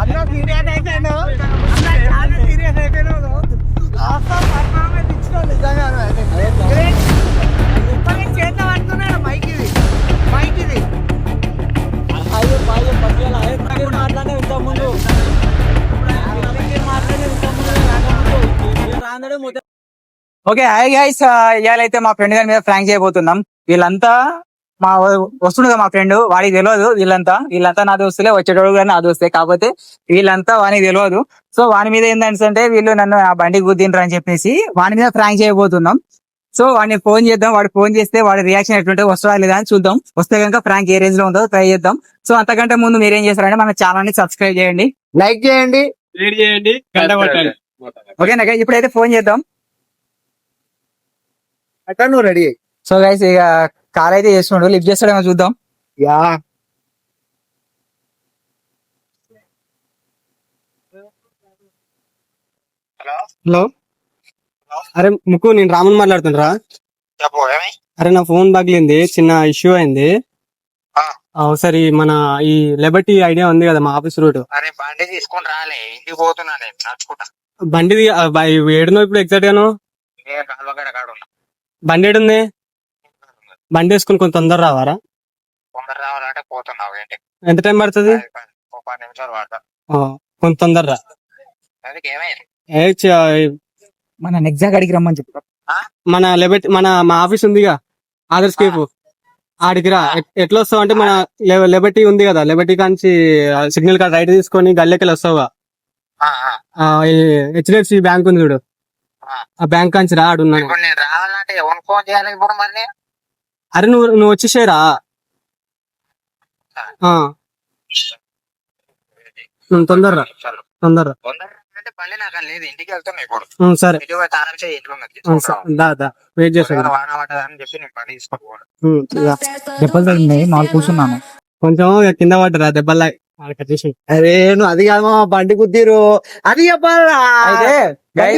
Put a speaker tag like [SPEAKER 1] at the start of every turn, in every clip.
[SPEAKER 1] అన్న సీరియస్ అయిపోయాను చాలా సీరియస్ అయిపోయాను పర్ఫార్మెన్స్ ఇచ్చిన నిజంగా మైక్ ఇది మైక్ ఇది
[SPEAKER 2] ఓకే హాయ్ గైస్ ఇవాళ అయితే మా ఫ్రెండ్ గారి మీద ఫ్రాంక్ చేయబోతున్నాం. వీళ్ళంతా మా వస్తుండగా మా ఫ్రెండ్ వాడికి తెలియదు వీళ్ళంతా. వీళ్ళంతా నా దోస్తులే వచ్చేటోడు కూడా నా దోస్తే. కాకపోతే వీళ్ళంతా వానికి తెలియదు సో వాని మీద ఏంటంటే వీళ్ళు నన్ను ఆ బండి గుద్దిండ్రు అని చెప్పేసి వాని మీద ఫ్రాంక్ చేయబోతున్నాం. సో వాడిని ఫోన్ చేద్దాం. వాడు ఫోన్ చేస్తే వాడి రియాక్షన్ ఎట్లుంటే వస్తుందా లేదా అని చూద్దాం. వస్తే కనుక ఫ్రాంక్ ఏ రేంజ్లో ఉందో ట్రై చేద్దాం. సో అంతకంటే ముందు మీరేం చేస్తారంటే మన ఛానల్ని సబ్స్క్రైబ్ చేయండి.
[SPEAKER 1] లైక్ చేయండి.
[SPEAKER 3] షేర్ చేయండి. గంట కొట్టండి.
[SPEAKER 2] ఓకే నాకు ఇప్పుడైతే ఫోన్ చేద్దాం.
[SPEAKER 1] నువ్వు రెడీ
[SPEAKER 2] సో గైస్ ఇక కాల్ అయితే చేస్తుండు లిఫ్ట్ చేస్తాడేమో చూద్దాం.
[SPEAKER 1] యా.
[SPEAKER 3] హలో. అరే ముక్కు నేను రాముని మాట్లాడుతుండ్రా. అరే నా ఫోన్ పగిలింది చిన్న ఇష్యూ అయింది. ఒకసారి మన ఈ లెబర్టీ ఐడియా ఉంది కదా మా ఆఫీస్ రూట్
[SPEAKER 1] అరే బండి తీసుకొని రాలే ఇంటికి పోతున్నా నేను నడుచుకుంటా.
[SPEAKER 3] బండిది ఆ, బ- ఏడునో ఇప్పుడు ఎగ్జాక్ట్ గాను? బండి ఏడుంది? బండి వేసుకుని కొంచెం తొందర రావారా?
[SPEAKER 1] తొందర రావాలంటే పోతున్నావు ఏంటి?
[SPEAKER 3] ఎంత టైం పడుతుంది?
[SPEAKER 1] ఒక పది నిమిషాలు వాడతా
[SPEAKER 3] ఆ, కొంచెం తొందర రా.
[SPEAKER 1] అందుకే ఏమైంది?
[SPEAKER 3] ఏ చ-
[SPEAKER 2] మన నెగ్జాక్ అడిగి రమ్మని చెప్పు.
[SPEAKER 3] మన లెబర్టీ మన మా ఆఫీస్ ఉందిగా ఆదర్శ్ కేపు. ఆడికి రా. ఎట్- ఎట్లా వస్తావు అంటే మన లె- లెబర్టీ ఉంది కదా లెబర్టీ కాంచి సిగ్నల్ కార్డ్ రైట్ తీసుకొని గల్లెకెళ్ళి వస్తావుగా.
[SPEAKER 1] ఆ, ఆ.
[SPEAKER 3] హెచ్డిఎఫ్సి బ్యాంక్ ఉంది చూడు.
[SPEAKER 1] ఆ.
[SPEAKER 3] ఆ బ్యాంక్ కాంచి రా ఆడున్నాను.
[SPEAKER 1] ఇప్పుడు నేను రావాలంటే ఎవరు ఫోన్ చేయాలి ఇప్పుడు మరి? నేను?
[SPEAKER 3] అరే నువ్వు నువ్వు వచ్చేసేరా ఆ, ఉమ్, తొందరరా.
[SPEAKER 1] చాలు.
[SPEAKER 3] తొందరరా
[SPEAKER 1] తొందర
[SPEAKER 3] సరే. దా దా. వెయిట్ చేస్తాను.
[SPEAKER 2] దెబ్బలు తగిలినాయి నాలుగు కూర్చున్నాను.
[SPEAKER 3] కొంచెం కింద పడ్డరా దెబ్బలా
[SPEAKER 1] అరే నువ్వు అది కాదు బండి కుద్దిరు అది చెప్పాలా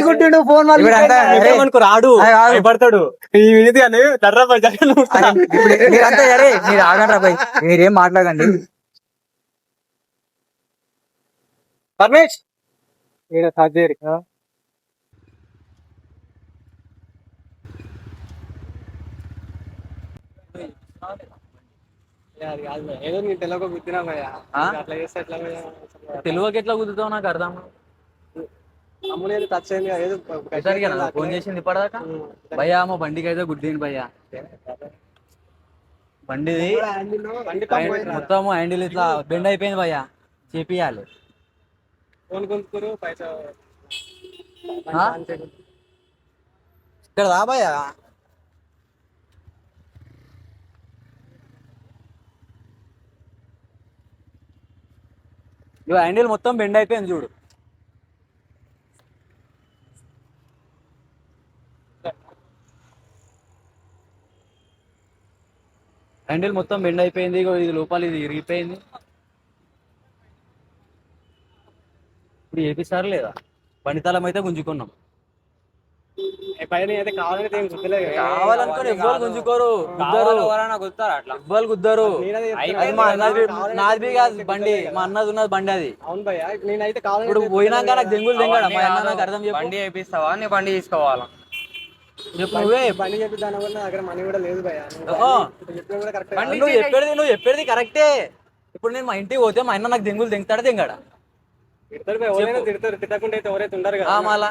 [SPEAKER 1] కుట్టిండు ఫోన్ వాళ్ళు
[SPEAKER 3] రాడు ఇది అని తర్రా
[SPEAKER 2] మీరంతా అరే మీరు ఆగండి మాట్లాడండి
[SPEAKER 3] పరమేష్! ఈడ సర్జరీ?
[SPEAKER 4] తెలుగుకి ఎట్లా కుదురుతావు నాకు అర్థం
[SPEAKER 3] టచ్ అయింది ఏదో
[SPEAKER 4] కదా ఫోన్ చేసింది ఇప్పటిదాకా? భయ్యా మా బండికి అయితే గుడ్డింది భయ్యా. బండిది మొత్తం హ్యాండిల్ ఇట్లా బెండ్ అయిపోయింది భయ్యా. చేపియాలి.
[SPEAKER 3] ఫోన్ కొనుక్కోరు పైసా
[SPEAKER 4] ఆ? ఇక్కడ రా భయ్యా. హ్యాండిల్ మొత్తం బెండ్ అయిపోయింది చూడు. హ్యాండిల్ మొత్తం బెండ్ అయిపోయింది ఇది లోపల ఇది ఇరిగిపోయింది. ఇప్పుడు ఏపిస్తారు లేదా? బండితాళం అయితే గుంజుకున్నాం.
[SPEAKER 3] పైన అయితే ఏం గుర్తులేదు.
[SPEAKER 4] కావాలనుకుని ఎవ్వరు గుంజుకోరు గుద్దరు. ఎవ్వరు గుద్దరు.
[SPEAKER 3] నేనది
[SPEAKER 4] అది మా అన్నది నాది కాదు బండి. మా అన్నది ఉన్నది బండి అది.
[SPEAKER 3] అవును భయ్యా నేనైతే కావాలని
[SPEAKER 4] ఇప్పుడు పోయినాక నాకు దెంగులు దెంగడ. మా అన్న నాకు అర్థం చెప్పు.
[SPEAKER 5] బండి వేపిస్తావా నీ బండి తీసుకోవాలా?
[SPEAKER 4] నువ్వే
[SPEAKER 3] బండి చెప్పి దాని వల్ల దగ్గర మనీ కూడా లేదు కరెక్ట్
[SPEAKER 4] నువ్వు చెప్పేది నువ్వు చెప్పేది కరెక్టే ఇప్పుడు నేను మా ఇంటికి పోతే మా అన్న నాకు దెంగులు దెంగుతాడా దెంగడా.
[SPEAKER 3] తిడతారు భయ్యా, ఎవరైనా తిడతారు. తిట్టకుండా అయితే ఎవరైతే ఉండరు కదా.
[SPEAKER 4] మళ్ళా?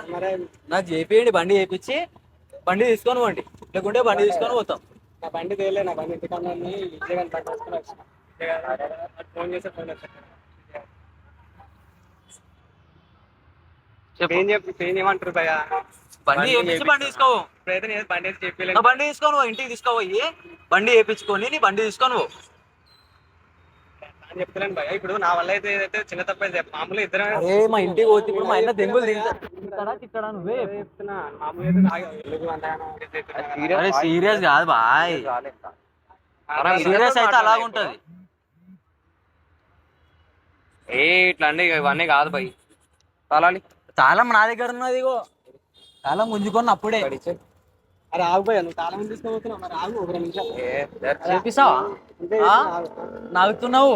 [SPEAKER 4] నాకు చేపియండి బండి చేపించి బండి తీసుకొని పోండి. లేకుంటే బండి తీసుకొని పోతాం.
[SPEAKER 3] నా బండి తేలే నా బండి ఇంటికన్నా విజయగాని వచ్చిన ఫోన్ చేస్తే ఫోన్ ఏం చెప్పి? ఏం ఏమంటారు భయ్యా?
[SPEAKER 4] బండి చేపించి బండి తీసుకో
[SPEAKER 3] ఇప్పుడైతే నేను బండి వేసి
[SPEAKER 4] బండి తీసుకొని ఇంటికి తీసుకోపోయి బండి వేపించుకొని నీ బండి తీసుకొని
[SPEAKER 3] చెప్తలేను భయ్యా. ఇప్పుడు నా వల్ల అయితే ఏదైతే చిన్న తప్ప మామూలు ఇద్దరు
[SPEAKER 4] అరే మా ఇంటికి పోతే ఇప్పుడు మా అన్న దెంగులు తింటాడా తిట్టాడా నువ్వే?
[SPEAKER 3] చెప్తున్నా మామూలు అయితే ఆగి- ఎందుకు అంతగానో ఇది అవుతున్నా?
[SPEAKER 4] అరే సీరియస్ కాదు బాయ్. సీరియస్ అయితే అలాగుంటది.
[SPEAKER 5] ఏ ఇట్లా అన్ని ఇవన్నీ కాదు భయ్. తాళాలి.
[SPEAKER 4] తాళం నా దగ్గర ఉన్నది ఇగో. తాళం గుంజుకొని అప్పుడే.
[SPEAKER 3] అరే ఆగు భయ్యా నువ్వు తాళం తీసుకోబోతున్నావు మరి ఆగు ఒక రెండు నిమిషాలు
[SPEAKER 4] చేపిస్తావా?
[SPEAKER 3] అంతే
[SPEAKER 4] ఆ?
[SPEAKER 3] ఆగు.
[SPEAKER 4] నాగుతున్నావు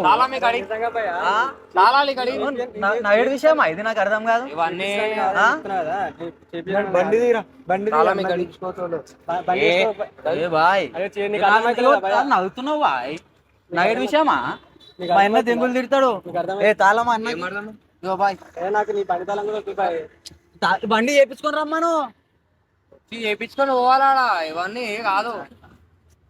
[SPEAKER 3] నిజంగా భయ్యా.
[SPEAKER 4] ఆ? నా- నా ఏడు విషయమా? ఇది నాకు అర్థం కాదు.
[SPEAKER 5] ఇవన్నీ
[SPEAKER 1] బండి తీరా బండి
[SPEAKER 4] బాయ్? నవ్వుతున్నావు? బాయ్ నా ఏడు విషయమా? మా అన్న? దెంగులు తిడతాడు? ఏ తాళమా అన్న బాయ్.
[SPEAKER 3] ఏ నాకు నీ బండి తాళం కూడా
[SPEAKER 4] బండి చేపించుకొని రమ్మను.
[SPEAKER 5] చేయించుకొని పోవాలా ఇవన్నీ కాదు.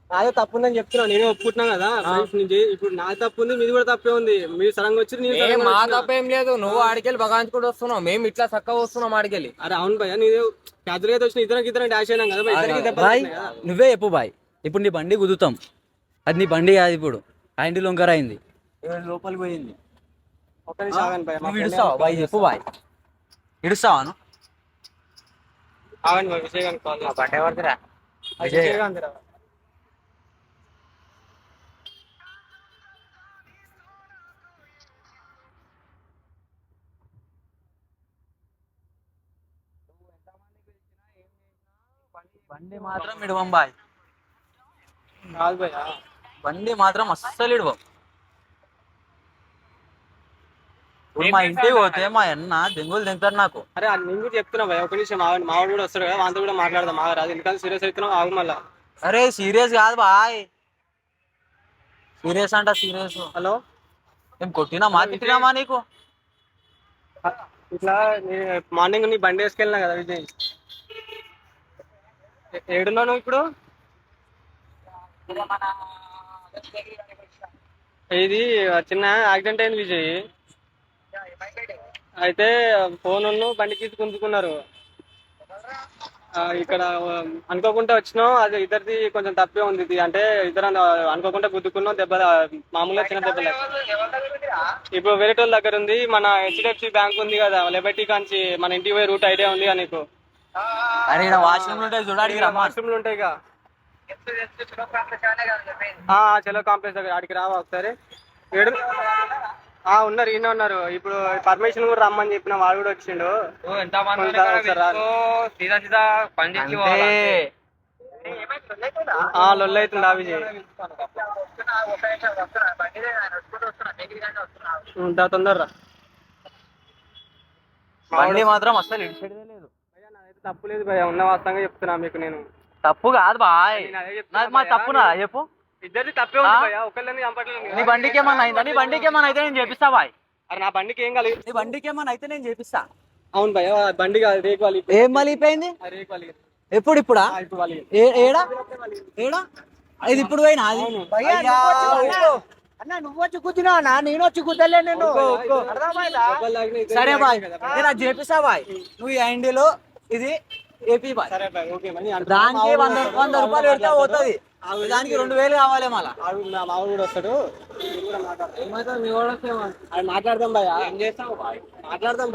[SPEAKER 3] నాదే తప్పు ఉందని చెప్తున్నా నేనే ఒప్పుకుంటున్నా కదా. ఫ్రెండ్స్ నుంచి ఇప్పుడు నా తప్పు ఉంది మీది కూడా తప్పే ఉంది. మీరు సడన్గా వచ్చి నేను
[SPEAKER 5] మా. తప్ప ఏం లేదు. నువ్వు ఆడికెళ్ళి బగాంచుకుంటూ వస్తున్నావు. మేము ఇట్లా చక్కగా వస్తున్నాం ఆడికెళ్ళి.
[SPEAKER 3] అరే అవును భయ్యా నీదే క్యాజువల్గా వచ్చిన ఇద్దరికి ఇద్దరం డాష్ అయినాం కదా భయ్, ఇద్దరికి
[SPEAKER 4] బాయ్. నువ్వే చెప్పు బాయ్. ఇప్పుడు నీ బండి కుదుతాం అది నీ బండి కాదు ఇప్పుడు. హ్యాండిల్ వంకర అయింది లోపలికి పోయింది.
[SPEAKER 3] ఒక్క నిమిషం
[SPEAKER 4] బాయ్ చెప్పు బాయ్. ఇడుస్తావా నువ్వు?
[SPEAKER 3] ఆగండి భయ్, విజయ్ గారిని కాల్ చేస్తా.
[SPEAKER 5] బండి
[SPEAKER 3] విజయ్
[SPEAKER 4] మాత్రం ఇడవం బాయ్
[SPEAKER 3] కాదు భయ్యా.
[SPEAKER 4] బండి మాత్రం అస్సలు ఇడవం ఇప్పుడు మా ఇంటికి పోతే మా అన్న దెంగులు తింటారు నాకు.
[SPEAKER 3] అరే అది నేను కూడా చెప్తున్నా భయ్యా, ఒక నిమిషం ఆగండి మావాడు కూడా వస్తాడు కదా వాళ్ళతో కూడా మాట్లాడదాం ఆగరా అది ఎందుకంటే సీరియస్ అవుతున్నావు ఆగు మళ్ళా.
[SPEAKER 4] అరే సీరియస్ కాదు బాయ్. సీరియస్ అంట సీరియస్.
[SPEAKER 3] హలో?
[SPEAKER 4] ఏం కొట్టినామా తిట్టినామా నీకు?
[SPEAKER 3] ఇట్లా మార్నింగ్ నీ బండి వేసుకెళ్ళినా కదా విజయ్? ఏడున్నావు నువ్వు ఇప్పుడు? ఇది చిన్న యాక్సిడెంట్ అయింది విజయ్? అయితే ఫోన్ బండి తీసి గుంజుకున్నారు. ఆ, ఇక్కడ అనుకోకుండా వచ్చినాం. అది ఇద్దరిది కొంచెం తప్పే ఉంది. ఇది అంటే ఇద్దరు అను- అనుకోకుండా గుద్దుకున్నాం. దెబ్బ మామూలుగా చిన్న దెబ్బ ఇప్పుడు వేరే వాళ్ళ దగ్గర ఉంది. మన హెచ్డిఎఫ్సి బ్యాంక్ ఉంది కదా. లెబర్టీ కాంచి మన ఇంటికి పోయే రూట్ ఐడియా ఉంది నీకు?
[SPEAKER 4] అరే ఇక్కడ వాష్రూమ్ ఉంటాయి చూడాలి రమ్మా
[SPEAKER 3] వాష్రూమ్లు ఉంటాయి ఇక. ఆ, చలో కాంప్లెక్స్ దగ్గర ఆడికి రావా ఒకసారి. ఏడు ఉన్నారు ఈయన ఉన్నారు. ఇప్పుడు పర్మిషన్ కూడా రమ్మని చెప్పిన వాడు కూడా వచ్చిండు.
[SPEAKER 5] సీదా సీదా?
[SPEAKER 3] ఆ లొల్లు అవుతుంది ఆ విజయ్ ఉంటా తొందరరా.
[SPEAKER 4] బండి మాత్రం అస్సలు ఇడిచేదే లేదు.
[SPEAKER 3] తప్పు లేదు ఉన్న వాస్తవంగా చెప్తున్నా మీకు నేను.
[SPEAKER 4] తప్పు కాదు బాయ్. మా. తప్పునా? చెప్పు.
[SPEAKER 3] ఇద్దరిది తప్పే ఉంది
[SPEAKER 4] ఆ?
[SPEAKER 3] భయ్యా ఒకళ్ళని చంపట్లేదు
[SPEAKER 4] నీ బండికి ఏమన్నా అయిందా? నీ బండికి ఏమన్నా అయితే నేను చేపిస్తా బాయ్.
[SPEAKER 3] అరే నా బండికి ఏం కలిగి
[SPEAKER 4] నీ బండికి ఏమన్నా అయితే నేను చేపిస్తా.
[SPEAKER 3] అవును భయ్యా బండి కాదు రేకు వాళ్ళు
[SPEAKER 4] ఏం మలిపోయింది
[SPEAKER 3] రేకు
[SPEAKER 4] ఎప్పుడు ఇప్పుడా? ఏడా? ఏడా? ఇది ఇప్పుడు పోయినా అది.
[SPEAKER 1] అన్న నువ్వు వచ్చి కూర్చున్నావు? నేను వచ్చి కూర్చోలే నేను
[SPEAKER 4] సరే బాయ్. నేను అది చేపిస్తా బాయ్. నువ్వు ఐండిలో ఇది ఏపీ బాయ్. దానికి వంద వంద రూపాయలు పెడితే పోతుంది. దానికి రెండు వేలు కావాలి మళ్ళా.
[SPEAKER 3] నా మామూలు కూడా వస్తాడు. అది మాట్లాడదాం చేస్తావు? మాట్లాడదాం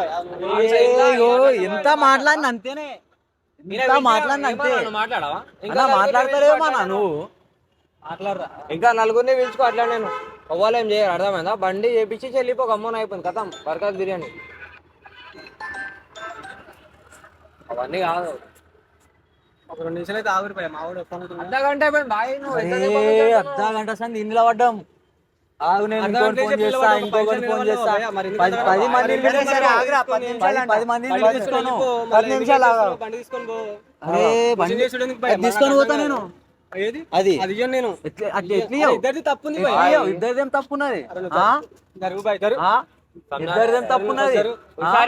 [SPEAKER 4] ఓ, ఎంత మాట్లాడిన అంతేనే. ఎంత మాట్లాడిన అంతే.
[SPEAKER 5] నువ్వు మాట్లాడవా?
[SPEAKER 4] అలా మాట్లాడతారేమో మన నువ్వు.
[SPEAKER 3] మాట్లాడరా?
[SPEAKER 5] ఇంకా నలుగురిని పిలుచుకో అట్లా నేను. అవ్వాలి ఏం చేయరు అర్థమైందా? బండి చేపించి చెల్లిపో గమ్మన అయిపోయింది. కథం. బర్కత్ బిర్యానీ. అవన్నీ కాదు
[SPEAKER 3] ఒక రెండు నిమిషాలు అయితే ఆగురు భయ్యా మావాడు వస్తాను
[SPEAKER 5] అర్ధ గంట?
[SPEAKER 4] అర్ధ గంట సంది ఇంట్లో పడ్డాం. ఆగు నేను ఇంకోటి ఫోన్ చేస్తా ఇంకొకటి ఫోన్ చేస్తా. పది? పది మంది
[SPEAKER 3] పది నిమిషాలు
[SPEAKER 4] పది నిమిషాలు
[SPEAKER 3] ఎందుకు
[SPEAKER 4] ఆగు.
[SPEAKER 3] బండి తీసుకొని పో.
[SPEAKER 4] అరే బండి తీసుకొని పోతా నేను. అది.
[SPEAKER 3] అది నేను? ఇద్దరిది తప్పు?
[SPEAKER 4] ఇద్దరిదేం? ఇద్దరిదేం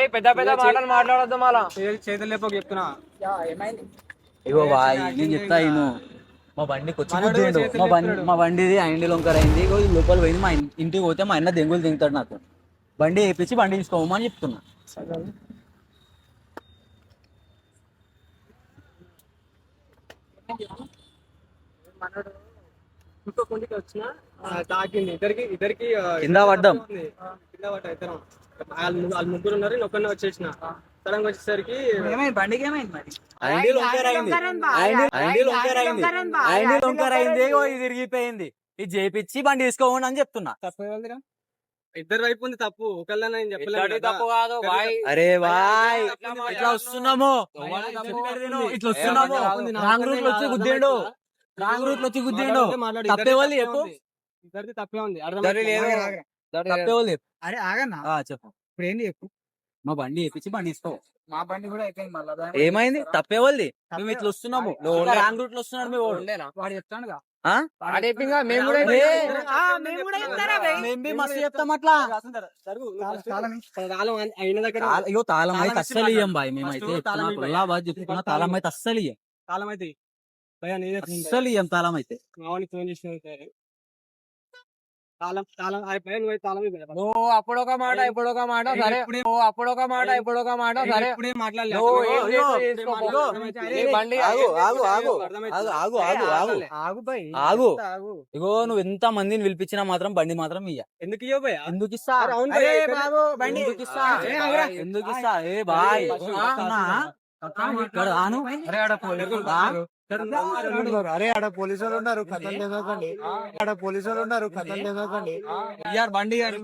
[SPEAKER 5] పెద్ద పెద్ద మాటలు మాట్లాడొద్దు మళ్ళా
[SPEAKER 3] చేతులు- లేపక చెప్తున్నా.
[SPEAKER 4] ఇగో బాయ్ నేను చెప్తా ఇను. మా గుద్దిండు
[SPEAKER 3] చేతులు
[SPEAKER 4] మా బండి. మా బండిది ఐండి లొంకర్ అయింది ఇగో లోపల పోయింది మా ఇంటికి పోతే మా అన్న దెంగులు దింగుతాడు నాకు. బండి వేపించి బండి తీసుకోమని చెప్తున్నా.
[SPEAKER 3] ఇంకో కొండికి వచ్చిన తాకింది ఇద్దరికి ఇద్దరికి ఆ,
[SPEAKER 4] కింద పడ్డాం.
[SPEAKER 3] కింద పడ్డా. ఇద్దరం. వాళ్ళు ముగ్గురు ఉన్నారు నేను ఒక్కనే వచ్చేసిన. సడన్గా వచ్చేసరికి
[SPEAKER 1] బండికి ఏమైంది మరి?
[SPEAKER 4] ఇది తిరిగిపోయింది ఇది చేపించి బండి తీసుకోమని అని చెప్తున్నా.
[SPEAKER 3] తప్పేవాళ్ళదిరా ఇద్దరు వైపు ఉంది తప్పు. ఒకళ్ళ నేను చెప్పలేదు.
[SPEAKER 5] తప్పు కాదు
[SPEAKER 4] అరే బాయ్.
[SPEAKER 5] ఇట్లా
[SPEAKER 4] వస్తున్నాము? ఇట్లా వస్తున్నాము? రాంగ్ రూట్లో వచ్చి గుద్దేండు. రాంగ్ రూట్లో వచ్చి గుద్దేండు. తప్పే వాళ్ళు చెప్పు.
[SPEAKER 3] ఉంది. ఇద్దరిది తప్పే ఉంది. అర్థం
[SPEAKER 2] అరే ఆగన్నా.
[SPEAKER 4] ఆ, చెప్పు.
[SPEAKER 2] ఇప్పుడు ఏంది చెప్పు?
[SPEAKER 4] మా బండి వేపించి బండి తీసుకో.
[SPEAKER 2] మా బండి కూడా అయిపోయింది మళ్ళా.
[SPEAKER 4] ఏమైంది? తప్పే వాళ్ళది.
[SPEAKER 2] తప్పే.
[SPEAKER 4] మేము ఇట్లా వస్తున్నాము.
[SPEAKER 2] నువ్వు
[SPEAKER 4] ఇంకా
[SPEAKER 2] ఉండే.
[SPEAKER 4] రాంగ్ రూట్లో వస్తున్నాడు మీ వాడు. ఆ?
[SPEAKER 5] మేము కూడా
[SPEAKER 4] ఏ,
[SPEAKER 2] ఆ, మేము కూడా చెప్తారా బే?
[SPEAKER 4] మేము బి మస్తు చెప్తాం. అట్లా.
[SPEAKER 3] జరుగు.
[SPEAKER 2] తాళం- తాళం ఇ-
[SPEAKER 3] తాళం అయిన దగ్గర
[SPEAKER 4] తాళ- అయ్యో తాళం అయితే
[SPEAKER 3] తాళం
[SPEAKER 4] అస్సలు
[SPEAKER 3] ఇచ్చి
[SPEAKER 4] ఇయ్యం బాయ్ మేమైతే.
[SPEAKER 3] ఫస్ట్ తాళం ఇవ్వు.
[SPEAKER 4] కొల్లాబాద్ చెప్తున్నా తాళం అయితే అస్సలు ఇయ్యం.
[SPEAKER 3] తాళం అయితే భయ్యా నీదే ఫోన్
[SPEAKER 4] అస్సలు ఇయ్యం తాళం అయితే.
[SPEAKER 3] తాళం తాళం నువ్వు
[SPEAKER 5] అప్పుడు ఒక మాట ఇప్పుడు ఒక మాట సరే. ఓ అప్పుడు ఒక మాట ఇప్పుడు ఒక మాట సరే.
[SPEAKER 3] ఇప్పుడే
[SPEAKER 4] ఆగు ఆగు ఆగు
[SPEAKER 3] అర్థమైంది.
[SPEAKER 4] ఆగు ఆగు ఆగు. ఆగు
[SPEAKER 2] ఆగు బై
[SPEAKER 4] ఆగు.
[SPEAKER 2] ఆగు.
[SPEAKER 4] ఇగో నువ్వు ఎంత మందిని పిలిపించినా మాత్రం బండి మాత్రం ఇయ్య.
[SPEAKER 3] ఎందుకు
[SPEAKER 4] ఎందుకు ఇస్తా? ఎందుకు ఇస్తా. ఎందుకు ఇస్తా? ఏ బాయ్? ఇక్కడ రాను.
[SPEAKER 1] అరే ఆడ పోలీసులు? ఉన్నారు. కథలు లేదకండి ఆడ పోలీసులు ఉన్నారు. కథలు లేదకండి
[SPEAKER 5] ఇయ్యారు బండి ఇయ్యారు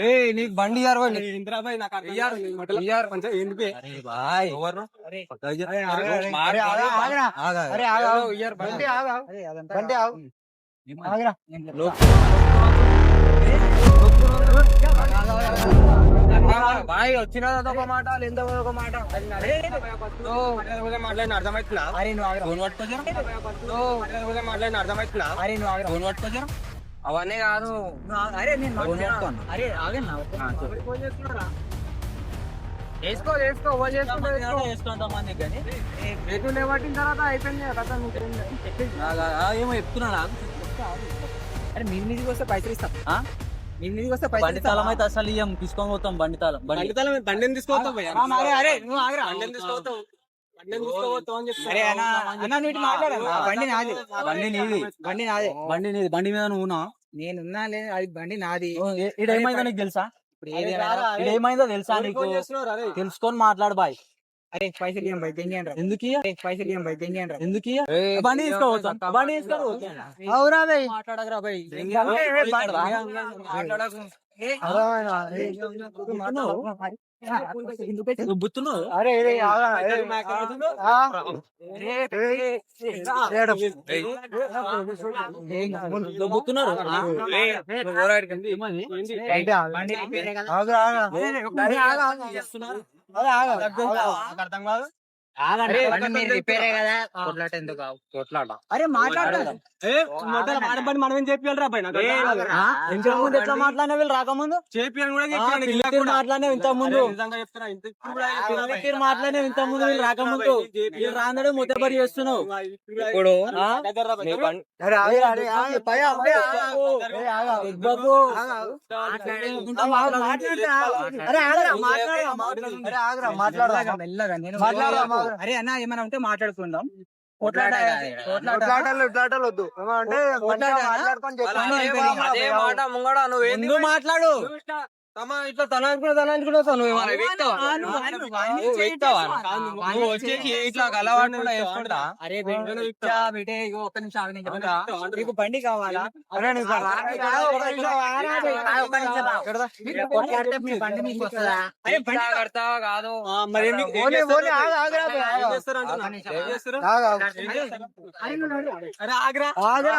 [SPEAKER 5] ఏ నీకు బండి ఇయ్యారు వాళ్ళు
[SPEAKER 3] అరే, ఇందిరా భయ్, నాకు. కొంచెం
[SPEAKER 4] బాయ్.
[SPEAKER 2] అరే,
[SPEAKER 1] ఆగు,
[SPEAKER 5] బండి.
[SPEAKER 1] ఆగు, ఆగు.
[SPEAKER 2] అరే అదంతా
[SPEAKER 1] బండి ఆగు.
[SPEAKER 4] ఏమన్నా?
[SPEAKER 1] ఆగురా.
[SPEAKER 5] బాయ్ వచ్చిన ఒక మాట లేదా ఒక మాట
[SPEAKER 3] మాట్లాడిన అర్థమవుతుందా?
[SPEAKER 2] అరే నువ్వు
[SPEAKER 4] ఫోన్
[SPEAKER 3] మాట్లాడిన?
[SPEAKER 2] అరే నువ్వు
[SPEAKER 4] ఫోన్ పట్టుకో జర.
[SPEAKER 5] అవన్నీ కాదు.
[SPEAKER 2] అరే నేను
[SPEAKER 4] ఫోన్
[SPEAKER 2] మాట్లాడుతున్నా.
[SPEAKER 4] పట్టుకోను.
[SPEAKER 2] అరే ఆగన్నా?
[SPEAKER 5] చేసుకో చేసుకో ఓ చేసుకుంటా లేవట్టిన తర్వాత అయిపోయింది కదా
[SPEAKER 4] ఏమో చెప్తున్నాడు ఆగు.
[SPEAKER 2] అరే మీ మీదకి వస్తే పైసలు ఇస్తాం? మీ మీదకి వస్తే
[SPEAKER 4] బండి తాళం అయితే అసలు ఇయ్యం తీసుకొని పోతాం బండి తాళం బండి.
[SPEAKER 3] తాళం బండిని భయ్యా.
[SPEAKER 2] అరే అరే నువ్వు ఆగురా.
[SPEAKER 3] బండిని
[SPEAKER 2] మాట్లాడన్నా బండి నాది
[SPEAKER 4] బండి నీది
[SPEAKER 2] బండి నాదే.
[SPEAKER 4] బండి నీది బండి మీద నువ్వు ఉన్నావా?
[SPEAKER 2] నేనున్నా లేదు అది బండి నాది.
[SPEAKER 4] ఏమైందో నీకు తెలుసా?
[SPEAKER 2] ఇప్పుడు
[SPEAKER 4] ఏమైందో తెలుసా నీకు? తెలుసుకొని మాట్లాడు బాయ్.
[SPEAKER 2] అరే పైసలు ఇయ్యం బై తెంగేయండి
[SPEAKER 4] ఎందుకు?
[SPEAKER 2] అరే పైసలు ఇయ్యం బై తెంగేయండి
[SPEAKER 4] ఎందుకు? బండి తీసుకోవచ్చు బండి తీసుకోవచ్చు
[SPEAKER 1] అవురా బై
[SPEAKER 4] మాట్లాడగరా బాయ్
[SPEAKER 5] మాట్లాడకు
[SPEAKER 1] అర్థమైనా?
[SPEAKER 4] నువ్వు బుత్తున్నావు
[SPEAKER 1] అరే అరే, ఆగురా.
[SPEAKER 3] అర్థం కాదు.
[SPEAKER 2] అరే
[SPEAKER 3] ఏ, పని.
[SPEAKER 4] ఇంతకు ముందు ఎట్లా మాట్లాడినా వీళ్ళు రాకముందు?
[SPEAKER 3] చెప్పాను కూడా.
[SPEAKER 4] ఇంత ముందు.
[SPEAKER 3] ఇంత
[SPEAKER 4] ముందు. వీళ్ళు రాకముందు. వీళ్ళు రాందడే చేస్తున్నావు.
[SPEAKER 3] ఇప్పుడు
[SPEAKER 1] మాట్లాడరా, మాట్లాడరా. అరే,
[SPEAKER 2] అన్న ఏమైనా ఉంటే మాట్లాడుకుందాం.
[SPEAKER 4] మాట్లాడు.
[SPEAKER 5] ఇట్లా తమ ఏమైనా వచ్చేసి ఇట్లా వేసుకుంటా
[SPEAKER 2] అరే బిడ్డ ఒక్క నిమిషం. నీకు బండి కావాలా?
[SPEAKER 1] అరే
[SPEAKER 2] బండి మీకు వస్తుందా? అరే
[SPEAKER 5] కాదు
[SPEAKER 3] మరి
[SPEAKER 1] ఓలే? ఓలే, ఆగు, ఆగురా.
[SPEAKER 2] అరే
[SPEAKER 3] ఆగ్రా.
[SPEAKER 1] ఆగురా,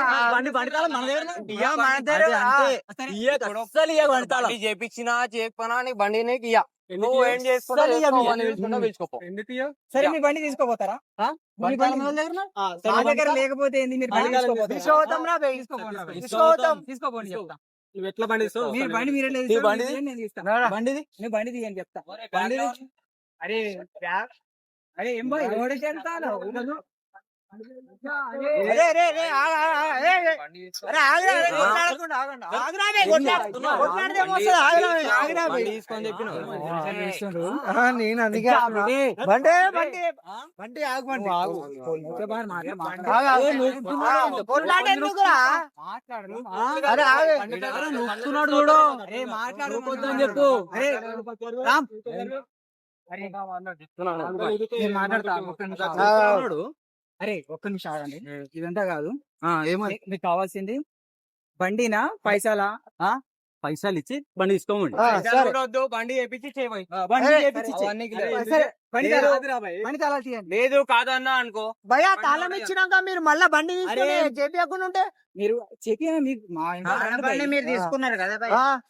[SPEAKER 4] తాళం మన దగ్గర
[SPEAKER 1] మన దగ్గర,
[SPEAKER 4] బండి తాళం
[SPEAKER 5] చేపించినా చేయకపోయినా నీకు బండి నీకు ఇయ్య. నువ్వు ఏం చేసుకుంటా
[SPEAKER 4] అస్సలు ఇయ్య
[SPEAKER 5] చేసుకో,
[SPEAKER 4] మీ-
[SPEAKER 5] బండి పిలుచుకుంటా పిలుచుకోపో
[SPEAKER 3] ఎందుకు ఇయ్యవు?
[SPEAKER 2] సరే మీ బండి తీసుకోపోతారా?
[SPEAKER 4] ఆ?
[SPEAKER 2] మీ
[SPEAKER 4] బండి
[SPEAKER 2] బండి
[SPEAKER 4] తాళం మన దగ్గర
[SPEAKER 3] ఆ, సరే,
[SPEAKER 2] లేకపోతే ఏంది? మీరు బండి
[SPEAKER 3] బండి తాళం
[SPEAKER 1] తీసుకోవద్దాం రా, బే.
[SPEAKER 2] తీసుకోపోండి రా.
[SPEAKER 1] తీసుకోవద్దాం.
[SPEAKER 2] తీసుకోపోండి చెప్తా.
[SPEAKER 3] నువ్వు ఎట్లా బండి ఇస్తావు?
[SPEAKER 2] మీరు బండి మీరు
[SPEAKER 4] నీ బండిది?
[SPEAKER 2] నేను తీస్తా
[SPEAKER 4] బండిది
[SPEAKER 2] నువ్వు బండి తీయని చెప్తా.
[SPEAKER 4] బండిది
[SPEAKER 2] అరే బ్యాగ్. అరే ఏం బాయ్ ఎవడు చెప్తాను
[SPEAKER 1] నేను అందుకే. బండి బండి బండి ఆగు బండి. ఆగు ఆగు. ఆ, కొట్లాట ఎందుకురా? అరే ఆగు.
[SPEAKER 4] నొక్కుతున్నాడు చూడు.
[SPEAKER 2] అరే మాట్లాడు
[SPEAKER 4] నొక్కొద్దని చెప్పు.
[SPEAKER 2] అరే రామ్. అరే నేను మాట్లాడతా అరే! ఒక్క నిమిషం ఆగండి. ఇదంతా కాదు.
[SPEAKER 4] ఆ, ఏమని?
[SPEAKER 2] మీ- మీకు కావాల్సింది బండినా పైసలా? ఆ?
[SPEAKER 4] పైసలు ఇచ్చి బండి తీసుకోమండి
[SPEAKER 1] ఆ, సరే
[SPEAKER 3] వద్దు బండి చేపించి లేదు, భయ్. కాదన్నా అనుకో.
[SPEAKER 1] భయ్యా తాళం ఇచ్చినాక మీరు మళ్ళా బండి. చేపియకుండా ఉంటే
[SPEAKER 2] మీరు చెప్పినా మీకు మా ఇంట్లో రండి భయ్.
[SPEAKER 5] మీరు తీసుకున్నారు కదా భయ్.
[SPEAKER 1] ఆ,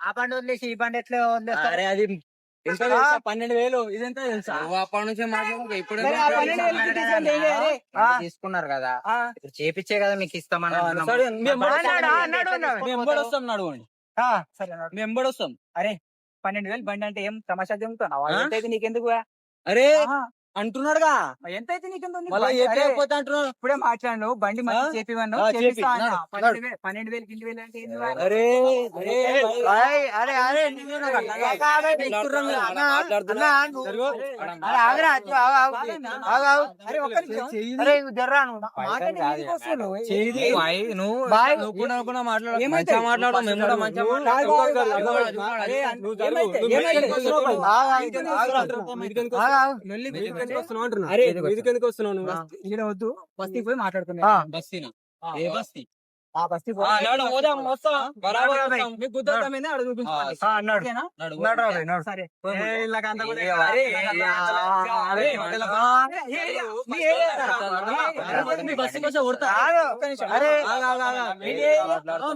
[SPEAKER 5] ఆ బండి వదిలేసి ఈ బండి ఎట్లా వదిలేస్తారు
[SPEAKER 4] అది ఎంత తెలుసా? పన్నెండు వేలు. ఇదెంత తెలుసా?
[SPEAKER 5] నువ్వు అప్పటి నుంచి మాట్లాడక ఇప్పుడు తీసుకున్నారు కదా. ఇప్పుడు చేపిచ్చే కదా మీకు ఇస్తామని
[SPEAKER 4] ఆ,
[SPEAKER 5] అంటున్నాం.
[SPEAKER 4] సరే, మేము
[SPEAKER 5] బండి
[SPEAKER 1] అన్నాడు,
[SPEAKER 5] ఎట్లా
[SPEAKER 1] అన్నాడు,
[SPEAKER 5] తీసుకొని
[SPEAKER 1] అన్నాడు.
[SPEAKER 4] మేము ఎంబడి వస్తాం నడవండి. మేము వస్తాం.
[SPEAKER 2] అరే పన్నెండు వేలు బండి అంటే ఏం తమాషా నీకెందుకు
[SPEAKER 4] అరే అంటున్నాడుగా
[SPEAKER 2] ఎంత అయితే నీకెందుకు నీకు
[SPEAKER 4] మళ్ళీ
[SPEAKER 2] బండి- అరే,
[SPEAKER 4] ఏపీ అంటున్నాడు
[SPEAKER 2] ఇప్పుడే మాట్లాడు బండి మంచి
[SPEAKER 4] ఆ?
[SPEAKER 2] చేపివన్ను
[SPEAKER 4] ఆ,
[SPEAKER 2] చేపిస్తా
[SPEAKER 4] చేపి,
[SPEAKER 2] అన్నా.
[SPEAKER 4] నడు,
[SPEAKER 2] పన్నెండు వేలు కింది వేలు అంటే?
[SPEAKER 4] అరే అరే.
[SPEAKER 2] మాట్లాడి
[SPEAKER 5] మాట్లాడు? మంచిగా మాట్లాడు మేము కూడా మంచిగా
[SPEAKER 2] కాదు,
[SPEAKER 5] మాట్లాడు.
[SPEAKER 3] ఎందుకు వస్తున్నావు? అంటున్నా.
[SPEAKER 2] అరే,
[SPEAKER 3] వస్తున్నావు? నువ్వు
[SPEAKER 2] ఈడ వద్దు. పోయి.
[SPEAKER 4] బస్తీనా ఏ బస్తీ
[SPEAKER 2] ఆ బస్తీ. సరే.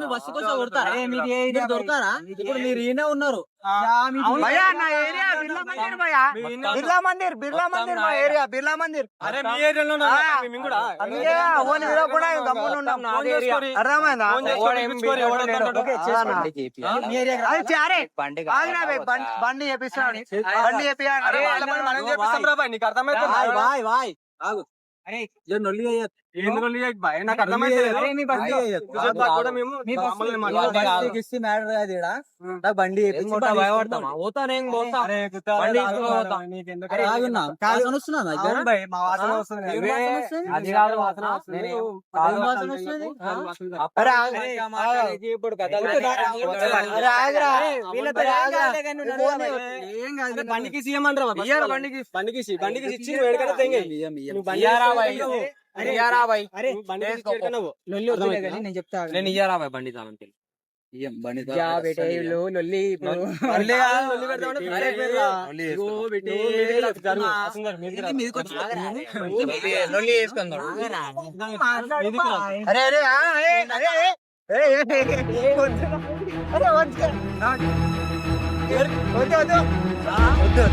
[SPEAKER 4] బస్సు కోసం కొడతారా మీరు ఈయనే ఉన్నారు.
[SPEAKER 2] యా, మీది ఏ
[SPEAKER 1] భయ్యా
[SPEAKER 2] ఏరియా?
[SPEAKER 1] నా ఏరియా బిర్లా మందిర్ భయ్యా. బిర్లా మందిర్ బిర్లా మందిర్ మా ఏరియా. బిర్లా మందిర్.
[SPEAKER 3] అరే మీ ఏరియాలో కూడా.
[SPEAKER 1] అర్థమైందా.
[SPEAKER 5] బండి చేపియాలి.
[SPEAKER 2] మీ ఏరియా కదా?
[SPEAKER 1] అది చారే
[SPEAKER 5] బండి
[SPEAKER 3] చేపిస్తాం. అర్థమైతే
[SPEAKER 4] బండి
[SPEAKER 5] భయపడతామా? పోతా నేను పోతా. ఇప్పుడు
[SPEAKER 3] బండికి సీఎం అంటారా?
[SPEAKER 5] బండికి
[SPEAKER 3] బండికి బండికి ఇచ్చి
[SPEAKER 4] ఇయ్యం.
[SPEAKER 3] నువ్వు బండి
[SPEAKER 5] భయ్. భయ్.
[SPEAKER 2] నేను
[SPEAKER 5] ఇయ్యరా భయ్ బండి తానంతే
[SPEAKER 4] ఇయ్యం, బండి తో-
[SPEAKER 2] యా బేటే వీళ్ళు లొల్లి ఇప్పుడు
[SPEAKER 3] లొల్లి కాదు, లొల్లి పెడతామంటే
[SPEAKER 5] అరే.
[SPEAKER 1] అరే వద్దు. వద్దు. వద్దు. వద్దు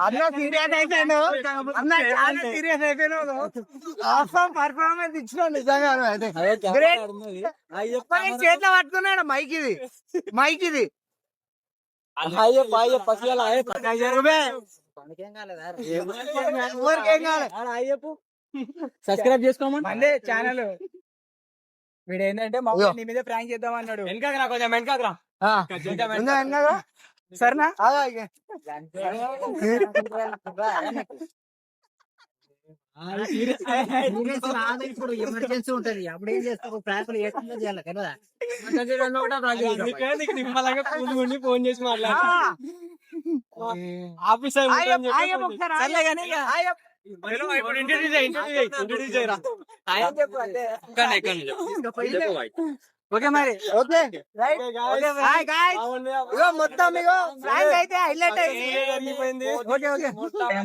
[SPEAKER 1] అన్న సీరియస్ అయిపోయాను అన్న చాలా సీరియస్ అయిపోయాను ఆసం పర్ఫార్మెన్స్ ఇచ్చిన నిజంగా చేతిలో పట్టుకున్నాడు మైక్ ఇది మైక్ ఇది.
[SPEAKER 4] సబ్స్క్రైబ్ చేసుకోమని
[SPEAKER 2] మందే ఛానల్ వీడు ఏంటంటే మా
[SPEAKER 1] అయ్యో.
[SPEAKER 2] నీ మీద ప్రాంక్ చేద్దాం అన్నాడు
[SPEAKER 3] వెనకాకి రా కొంచెం వెనకాకి రా
[SPEAKER 1] ఆ,
[SPEAKER 3] కొంచెం
[SPEAKER 1] ఉందా,
[SPEAKER 3] వెనకాకి రా.
[SPEAKER 1] ఉందా?
[SPEAKER 2] సరేనా?
[SPEAKER 5] ఎమర్జెన్సీ ఉంటది అప్పుడు ఏం చేస్తారు ప్రాంకులు ఏ టైంలో చేయాలి కదా
[SPEAKER 3] అందుకే నీకు నిమ్మలంగా కూలి ఉండి ఫోన్ చేసి మాట్లాడు
[SPEAKER 1] ఆ,
[SPEAKER 3] ఆఫీస్ టైం
[SPEAKER 1] ఆయ్
[SPEAKER 3] ఉంటుందని
[SPEAKER 1] చెప్పు, ఆయ్
[SPEAKER 3] చెప్పి
[SPEAKER 1] చెప్పు ఒకసారి, ఆయ్
[SPEAKER 2] సర్లే కానీ ఇక.
[SPEAKER 1] ఆయ్ చెప్పు.
[SPEAKER 3] హలో, ఇప్పుడు ఇంట్రడ్యూస్ చేయి ఇంట్రడ్యూస్ చేయి ఇంట్రడ్యూస్ చేయరా
[SPEAKER 2] ఆయన చెప్పు అంతే. ఓకే మరి
[SPEAKER 1] okay right okay hi guys ఇగో మొత్తం ఇగో ఫ్రాంక్ అయితే హైలైట్ అయింది
[SPEAKER 3] అయిపోయింది
[SPEAKER 1] ఓకే ఓకే ఆయ్